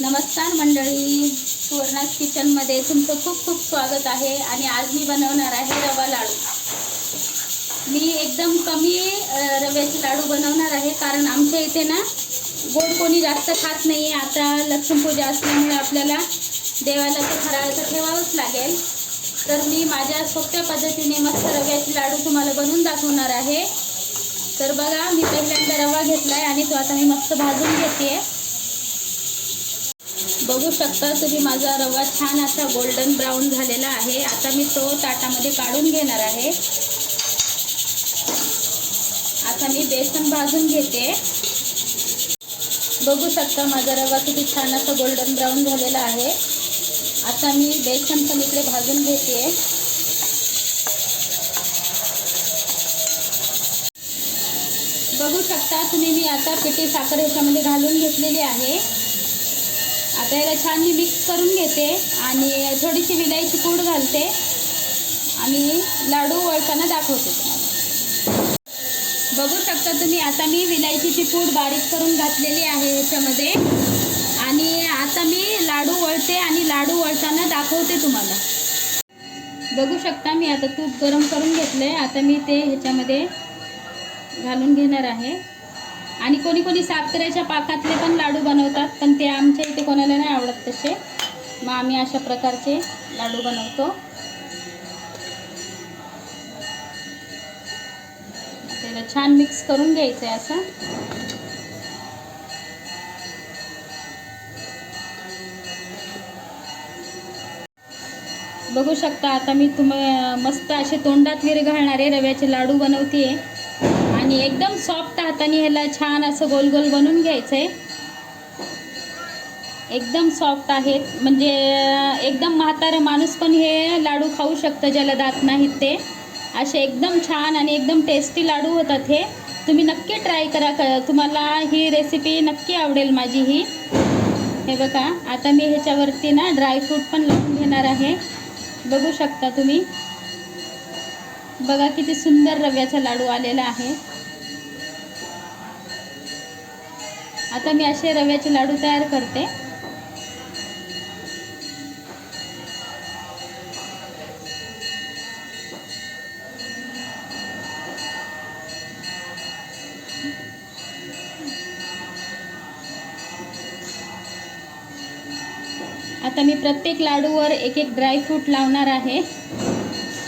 नमस्कार मंडळी. सुवर्णास किचनमध्ये तुमचं खूप खूप स्वागत आहे आणि आज मी बनवणार आहे रवा लाडू. मी एकदम कमी रव्याचे लाडू बनवणार आहे कारण आमच्या इथे ना गोड कोणी जास्त खात नाही आता लक्ष्मीपूजा असल्यामुळे आपल्याला देवाला ते फराळाचं ठेवावंच लागेल. तर मी माझ्या सोप्या पद्धतीने मस्त रव्याचे लाडू तुम्हाला बनवून दाखवणार आहे. तर बघा मी पहिल्यांदा रवा घेतला आहे आणि तो आता मी मस्त भाजून घेते बघू शकता तुम्ही माझा रवा छान असा गोल्डन ब्राऊन झालेला आहे. आता मी तो ताटामध्ये काढून घेणार आहे. आता मी बेसन भाजून घेते. बघू शकता माझा रवा किती छान असा गोल्डन ब्राऊन झालेला आहे. आता मी बेसन पण इकडे भाजून घेते. बघू शकता तुम्ही मी आता पिठी साखर ह्याच्यामध्ये घालून घेतलेली आहे. आता याला छान मी मिक्स करून घेते आणि थोडीशी विलायची पूड घालते. आणि लाडू वळताना दाखवते तुम्हाला. बघू शकता तुम्ही आता मी विलायचीची पूड बारीक करून घातलेली आहे ह्याच्यामध्ये आणि आता मी लाडू वळते आणि लाडू वळताना दाखवते तुम्हाला. बघू शकता मी आता तूप गरम करून घेतलं आहे आता मी ते ह्याच्यामध्ये घालून घेणार आहे. आणि कोणी कोणी साखरेच्या पाकातले पण लाडू बनवतात पण ते आमच्या इथे कोणाला नाही आवडत तसे. मग आम्ही अशा प्रकारचे लाडू बनवतो. त्याला छान मिक्स करून घ्यायचं आहे असं. बघू शकता आता मी तुम मस्त असे तोंडात विरघळणारे रव्याचे लाडू बनवते आणि एकदम सॉफ्ट हाताने ह्याला छान असं गोल गोल बनवून घ्यायचं आहे एकदम सॉफ्ट आहेत. म्हणजे एकदम म्हातारं माणूस पण हे लाडू खाऊ शकतं ज्याला दात नाहीत ते. असे एकदम छान आणि एकदम टेस्टी लाडू होतात हे. तुम्ही नक्की ट्राय करा. क तुम्हाला ही रेसिपी नक्की आवडेल माझी ही. हे बघा आता मी ह्याच्यावरती ना ड्रायफ्रूट पण लावून घेणार आहे. बघू शकता तुम्ही. बघा किती सुंदर रव्याचा लाडू आलेला आहे. आता मी असे रव्याचे लाडू तयार करते. आता मी प्रत्येक लाडूवर एक एक ड्रायफ्रूट लावणार आहे.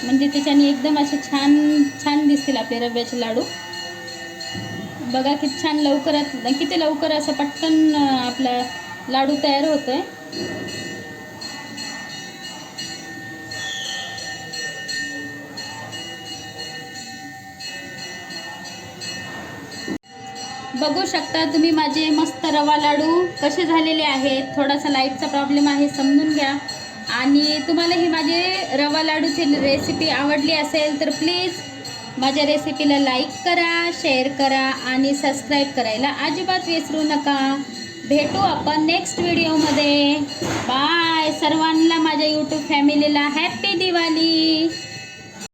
म्हणजे त्याच्याने एकदम असे छान छान दिसतील आपले रव्याचे लाडू. बघा किती छान लवकरात किती लवकर असं पटकन आपला लाडू तयार होतोय. बघू शकता तुम्ही माझे मस्त रवा लाडू कसे झालेले आहेत. थोडासा लाईटचा प्रॉब्लेम आहे समजून घ्या. आणि तुम्हाला ही माझे रवा लाडूची रेसिपी आवडली असेल तर प्लीज माझ्या रेसिपीला लाईक करा शेअर करा आणि सबस्क्राईब करायला अजिबात विसरू नका. भेटू आपण नेक्स्ट व्हिडिओमध्ये बाय सर्वांना माझ्या यूट्यूब फॅमिलीला हॅप्पी दिवाळी.